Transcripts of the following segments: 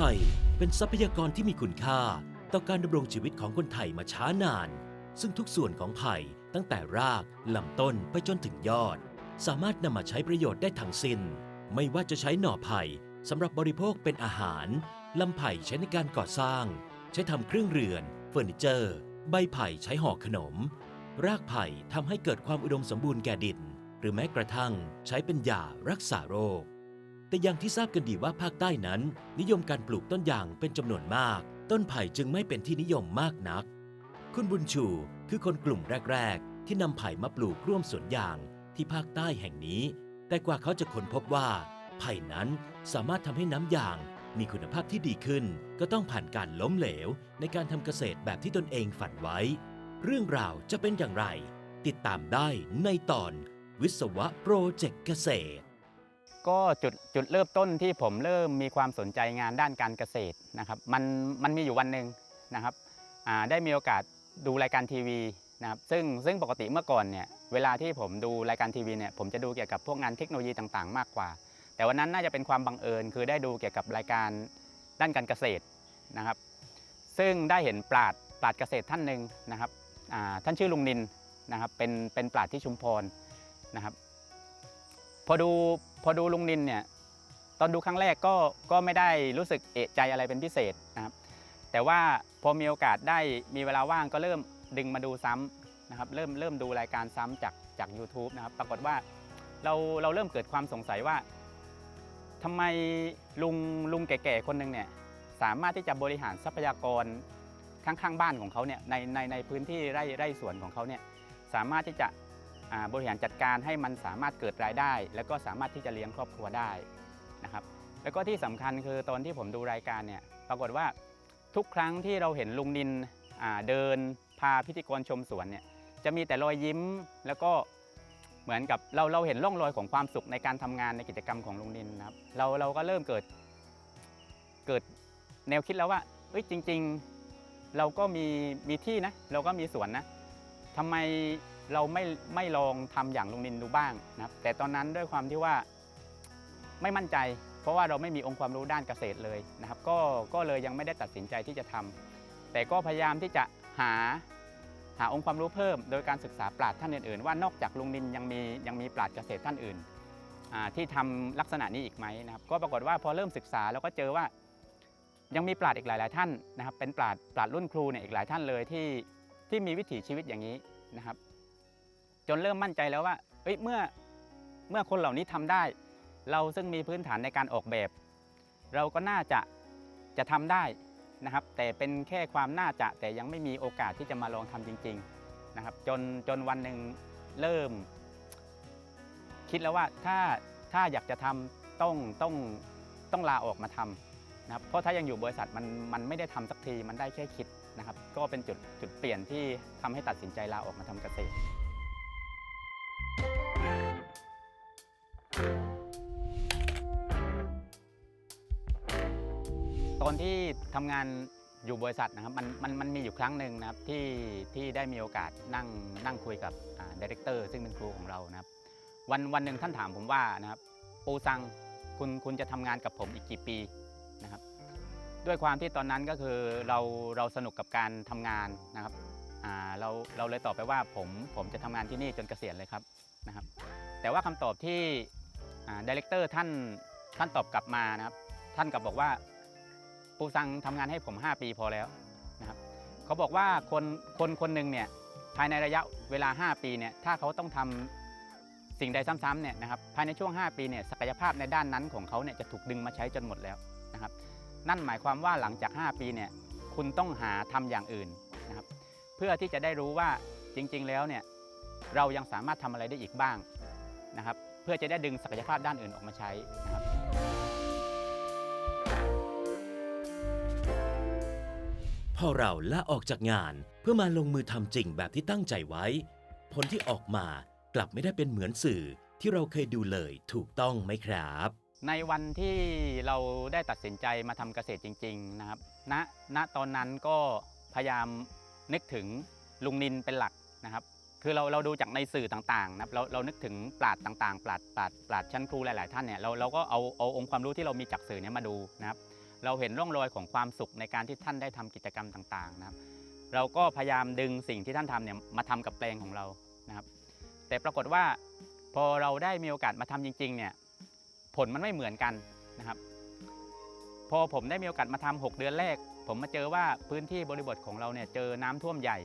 ไผ่เป็นทรัพยากรที่มีคุณค่า ต่อการดำรงชีวิตของคนไทยมาช้านาน ซึ่งทุกส่วนของไผ่ตั้งแต่รากลำต้นไปจนถึงยอด สามารถนำมาใช้ประโยชน์ได้ทั้งสิ้น ไม่ว่าจะใช้หน่อไผ่สำหรับบริโภคเป็นอาหารลำไผ่ใช้ในการก่อสร้าง ใช้ทำเครื่องเรือน เฟอร์นิเจอร์ ใบไผ่ใช้ห่อขนม รากไผ่ทำให้เกิดความอุดมสมบูรณ์แก่ดิน หรือแม้กระทั่งใช้เป็นยารักษาโรค แต่อย่างที่ทราบกันดีว่าภาคใต้นั้น นิยมการปลูกต้นยางเป็นจำนวนมาก ต้นไผ่จึงไม่เป็นที่นิยมมากนัก คุณบุญชูคือคนกลุ่มแรก ๆ ที่นำไผ่มาปลูกร่วมสวนยางที่ภาคใต้แห่งนี้ แต่กว่าเขาจะค้นพบว่า ไผ่นั้นสามารถทำให้น้ำยางมีคุณภาพที่ดีขึ้น ก็ต้องผ่านการล้มเหลว ในการทำเกษตรแบบที่ตนเองฝันไว้ เรื่องราวจะเป็นอย่างไร ติดตามได้ในตอนวิศวะโปรเจกต์เกษตร ก็จุดจุดเริ่มต้นที่ผมเริ่มมีความสนใจงานด้านการเกษตรนะครับมันมันมีอยู่วันหนึ่งนะครับได้มีโอกาสดูรายการทีวีนะครับซึ่งซึ่งปกติเมื่อก่อนเนี่ยเวลาที่ผมดูรายการทีวีเนี่ยผมจะดูเกี่ยวกับพวกงานเทคโนโลยีต่างๆ มากกว่า แต่วันนั้นน่าจะเป็นความบังเอิญคือได้ดูเกี่ยวกับรายการด้านการเกษตรนะครับ ซึ่งได้เห็นปราดปราดเกษตรท่านหนึ่งนะครับท่านชื่อลุงนินนะครับเป็นเป็นปราดที่ชุมพรนะครับพอดู พอดูลุงนินเนี่ยตอนดูครั้งแรกก็ก็ไม่ได้รู้สึกเอะใจอะไรเป็นพิเศษนะครับ แต่ว่าพอมีโอกาสได้มีเวลาว่างก็เริ่มดึงมาดูซ้ำนะครับเริ่มเริ่มดูรายการซ้ำจากจาก u t u b e นะครับปรากฏว่าเราเราเริ่มเกิดความสงสัยว่าทำไมลุงลุงแก่ๆคนหนึ่งเนี่ยสามารถที่จะบริหารทรัพยากรข้างๆบ้านของเขาเนี่ยในในในพื้นที่ไร่ไร่สวนของเขาเนี่ยสามารถที่จะ บริหารจัดการให้มันสามารถเกิดรายได้ แล้วก็สามารถที่จะเลี้ยงครอบครัวได้นะครับแล้วก็ที่สำคัญคือตอนที่ผมดูรายการเนี่ยปรากฏว่าทุกครั้งที่เราเห็นลุงนินเดินพาพิธีกรชมสวนเนี่ยจะมีแต่รอยยิ้มแล้วก็เหมือนกับเราเราเห็นร่องรอยของความสุขในการทำงานในกิจกรรมของลุงนินนะครับเราเราก็เริ่มเกิดเกิดแนวคิดแล้วว่าเอ้ยจริง ๆ เราก็มีมีที่นะ เราก็มีสวนนะทำไม เราไม่ไม่ลองทำอย่างลุงนินดูบ้างนะครับแต่ตอนนั้นด้วยความที่ว่าไม่มั่นใจ เพราะว่าเราไม่มีองค์ความรู้ด้านเกษตรเลยนะครับ ก็ก็เลยยังไม่ได้ตัดสินใจที่จะทำแต่ก็พยายามที่จะหาหาองค์ความรู้เพิ่ม โดยการศึกษาปราชญ์ท่านอื่นๆ ว่านอกจากลุงนินยังมียังมีปราชญ์เกษตรท่านอื่นที่ทำลักษณะนี้อีกไหมนะครับ ก็ปรากฏว่าพอเริ่มศึกษาแล้วก็เจอว่ายังมีปราชญ์อีกหลาย ๆ ท่านนะครับ เป็นปราชญ์ปราชญ์รุ่นครูเนี่ยอีกหลายท่านเลยที่ที่มีวิถีชีวิตอย่างนี้นะครับ จนเริ่มมั่นใจแล้วว่าเอ้ยเมื่อเมื่อคนเหล่านี้ทำได้ เราซึ่งมีพื้นฐานในการออกแบบ เราก็น่าจะจะทำได้นะครับ แต่เป็นแค่ความน่าจะแต่ยังไม่มีโอกาสที่จะมาลองทำจริง ๆนะครับ จนจนวันหนึ่งเริ่ม คิดแล้วว่าถ้าถ้าอยากจะทำต้องต้องต้องลาออกมาทำนะครับเพราะถ้ายังอยู่บริษัทมันมันไม่ได้ทำสักทีมันได้แค่คิดนะครับ ก็เป็นจุดจุดเปลี่ยนที่ทำให้ตัดสินใจลาออกมาทำเกษตร อนที่ทำงานอยู่บริษัทนะครับมันมันมันมีอยู่ครั้งหนึ่งนะครับที่ที่ได้มีโอกาสนั่งนั่งคุยกับดีเรคเตอร์ซึ่งเป็นครูของเรานะครับ วันวันหนึ่งท่านถามผมว่านะครับปูซังคุณคุณจะทำงานกับผมอีกกี่ปีนะครับ ด้วยความที่ตอนนั้นก็คือเราเราสนุกกับการทำงานนะครับเราเราเลยตอบไปว่าผมผมจะทำงานที่นี่จนเกษียณเลยครับนะครับ แต่ว่าคำตอบที่ดีเรคเตอร์ท่านท่านตอบกลับมานะครับ ท่านกลับบอกว่า ปูซังทำงานให้ผม 5 ปีพอแล้วนะครับเขาบอกว่าคนคนคนหนึ่งเนี่ยภายในระยะเวลา 5 ปีเนี่ยถ้าเขาต้องทำสิ่งใดซ้ำๆเนี่ยนะครับภายในช่วง 5 ปีเนี่ยศักยภาพในด้านนั้นของเขาเนี่ยจะถูกดึงมาใช้จนหมดแล้วนะครับนั่นหมายความว่าหลังจาก 5 ปีเนี่ยคุณต้องหาทำอย่างอื่นนะครับเพื่อที่จะได้รู้ว่าจริงๆแล้วเนี่ยเรายังสามารถทำอะไรได้อีกบ้างนะครับเพื่อจะได้ดึงศักยภาพด้านอื่นออกมาใช้นะครับ พอเราลาออกจากงานเพื่อมาลงมือทำจริงแบบที่ตั้งใจไว้ ผลที่ออกมากลับไม่ได้เป็นเหมือนสื่อที่เราเคยดูเลยถูกต้องไหมครับ ในวันที่เราได้ตัดสินใจมาทำเกษตรจริง ๆ นะครับณณตอนนั้นก็พยายามนึกถึงลุงนินเป็นหลักนะครับ คือเราเราดูจากในสื่อต่างๆนะครับเราเรานึกถึงปราดต่างๆ ปราดปราดปราดชั้นครูหลาย ๆ ท่านเนี่ยเราเราก็เอาเอาองค์ความรู้ที่เรามีจากสื่อเนี้มาดูนะครับ เราเห็นร่องรอยของความสุขในการที่ท่านได้ทำกิจกรรมต่างๆนะครับ เราก็พยายามดึงสิ่งที่ท่านทำเนี่ยมาทำกับแปลงของเรานะครับ แต่ปรากฏว่าพอเราได้มีโอกาสมาทำจริงๆเนี่ยผลมันไม่เหมือนกันนะครับ พอผมได้มีโอกาสมาทำ6เดือนแรก ผมมาเจอว่าพื้นที่บริบทของเราเนี่ยเจอน้ำท่วมใหญ่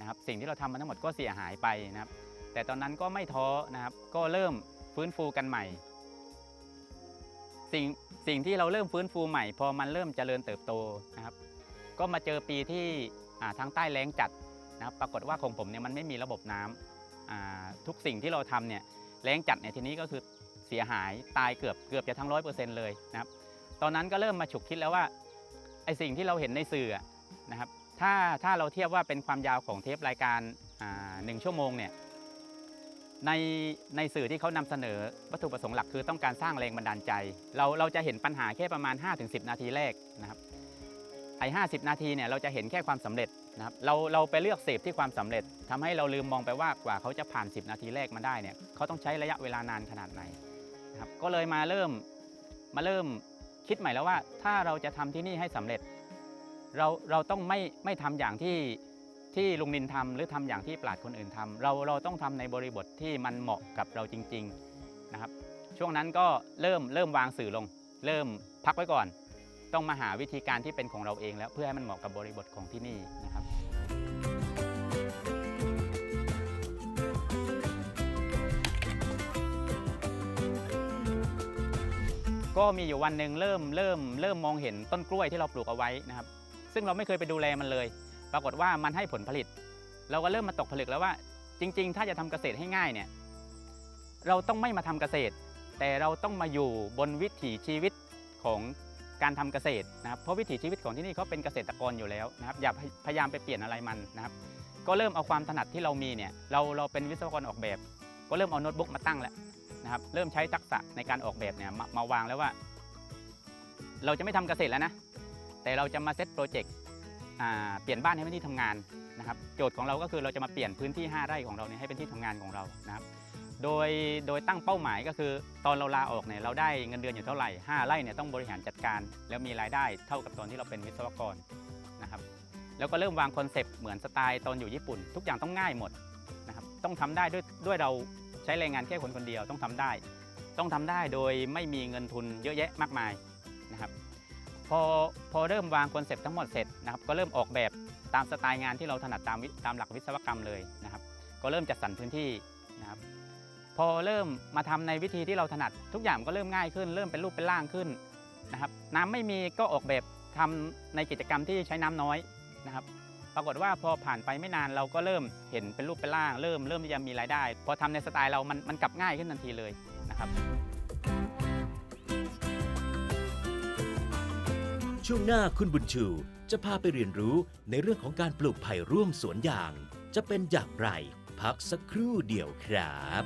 นะครับ สิ่งที่เราทำมาทั้งหมดก็เสียหายไปนะครับ แต่ตอนนั้นก็ไม่ท้อนะครับ ก็เริ่มฟื้นฟูกันใหม่ สิ่งสิ่งที่เราเริ่มฟื้นฟูใหม่ พอมันเริ่มเจริญเติบโตนะครับ ก็มาเจอปีที่ทางใต้แล้งจัดนะครับปรากฏว่าของผมเนี่ยมันไม่มีระบบน้ำอ่าทุกสิ่งที่เราทำเนี่ยแล้งจัดเนี่ยทีนี้ก็คือเสียหายตายเกือบเกือบจะทั้งร้อยเปอร์เซ็นต์เลยนะครับตอนนั้นก็เริ่มมาฉุกคิดแล้วว่าไอสิ่งที่เราเห็นในสื่อนะครับถ้าถ้าเราเทียบว่าเป็นความยาวของเทปรายการหนึ่งชั่วโมงเนี่ย ในในสื่อที่เขานำเสนอวัตถุประสงค์หลักคือต้องการสร้างแรงบันดาลใจ เราเราจะเห็นปัญหาแค่ประมาณ 5-10 นาทีแรกนะครับไอ้50นาทีเนี่ยเราจะเห็นแค่ความสำเร็จนะครับเราเราไปเลือกเสพที่ความสำเร็จทำให้เราลืมมองไปว่ากว่าเขาจะผ่าน 10 นาทีแรกมาได้เนี่ยเขาต้องใช้ระยะเวลานานขนาดไหนนะครับก็เลยมาเริ่มมาเริ่มคิดใหม่แล้วว่าถ้าเราจะทำที่นี่ให้สำเร็จ เราเราต้องไม่ไม่ทำอย่างที่ ที่ลุงนินทำหรือทำอย่างที่ปราดคนอื่นทำเราเราต้องทำในบริบทที่มันเหมาะกับเราจริงๆนะครับ ช่วงนั้นก็เริ่มเริ่มวางสื่อลง เริ่มพักไว้ก่อน ต้องมาหาวิธีการที่เป็นของเราเองแล้วเพื่อให้มันเหมาะกับบริบทของที่นี่นะครับก็มีอยู่วันหนึ่งเริ่มเริ่มเริ่มมองเห็นต้นกล้วยที่เราปลูกเอาไว้นะครับ ซึ่งเราไม่เคยไปดูแลมันเลย ปรากฏว่ามันให้ผลผลิต เราก็เริ่มมาตกผลึกแล้วว่า จริง ๆ ถ้าจะทำเกษตรให้ง่ายเนี่ยเราต้องไม่มาทำเกษตร แต่เราต้องมาอยู่บนวิถีชีวิตของการทำเกษตรนะครับเพราะวิถีชีวิตของที่นี่เขาเป็นเกษตรกรอยู่แล้วนะครับอย่าพยายามไปเปลี่ยนอะไรมันนะครับ ก็เริ่มเอาความถนัดที่เรามีเนี่ยเราเราเป็นวิศวกรออกแบบ ก็เริ่มเอาโน้ตบุ๊กมาตั้งแล้วนะครับเริ่มใช้ทักษะในการออกแบบเนี่ยมามาวางแล้วว่า เราจะไม่ทำเกษตรแล้วนะแต่เราจะมาเซตโปรเจกต์ เปลี่ยนบ้านให้เป็นที่ทำงานนะครับโจทย์ของเราก็คือเราจะมาเปลี่ยนพื้นที่ 5 ไร่ของเราเนี่ยให้เป็นที่ทำงานของเรานะครับโดยโดยตั้งเป้าหมายก็คือ ตอนเราลาออกเนี่ยเราได้เงินเดือนอยู่เท่าไหร่ 5 ไร่เนี่ยต้องบริหารจัดการ แล้วมีรายได้เท่ากับตอนที่เราเป็นวิศวกรนะครับแล้วก็เริ่มวางคอนเซปต์เหมือนสไตล์ตอนอยู่ญี่ปุ่น ทุกอย่างต้องง่ายหมดนะครับต้องทำได้ด้วยด้วยเราใช้แรงงานแค่คนคนเดียวต้องทำได้ ต้องทำได้โดยไม่มีเงินทุนเยอะแยะมากมายนะครับ พอพอเริ่มวางคอนเซปต์ทั้งหมดเสร็จนะครับก็เริ่มออกแบบตามสไตล์งานที่เราถนัดตามตามหลักวิศวกรรมเลยนะครับ ก็เริ่มจัดสรรพื้นที่นะครับพอเริ่มมาทำในวิธีที่เราถนัดทุกอย่างก็เริ่มง่ายขึ้น เริ่มเป็นรูปเป็นร่างขึ้นนะครับ น้ำไม่มีก็ออกแบบทำในกิจกรรมที่ใช้น้ำน้อยนะครับ ปรากฏว่าพอผ่านไปไม่นานเราก็เริ่มเห็นเป็นรูปเป็นร่าง เริ่มเริ่มที่จะมีรายได้ พอทำในสไตล์เรามันมันกลับง่ายขึ้นทันทีเลยนะครับ ช่วงหน้าคุณบุญชูจะพาไปเรียนรู้ในเรื่องของการปลูกไผ่ร่วมสวนยาง จะเป็นอย่างไร พักสักครู่เดียวครับ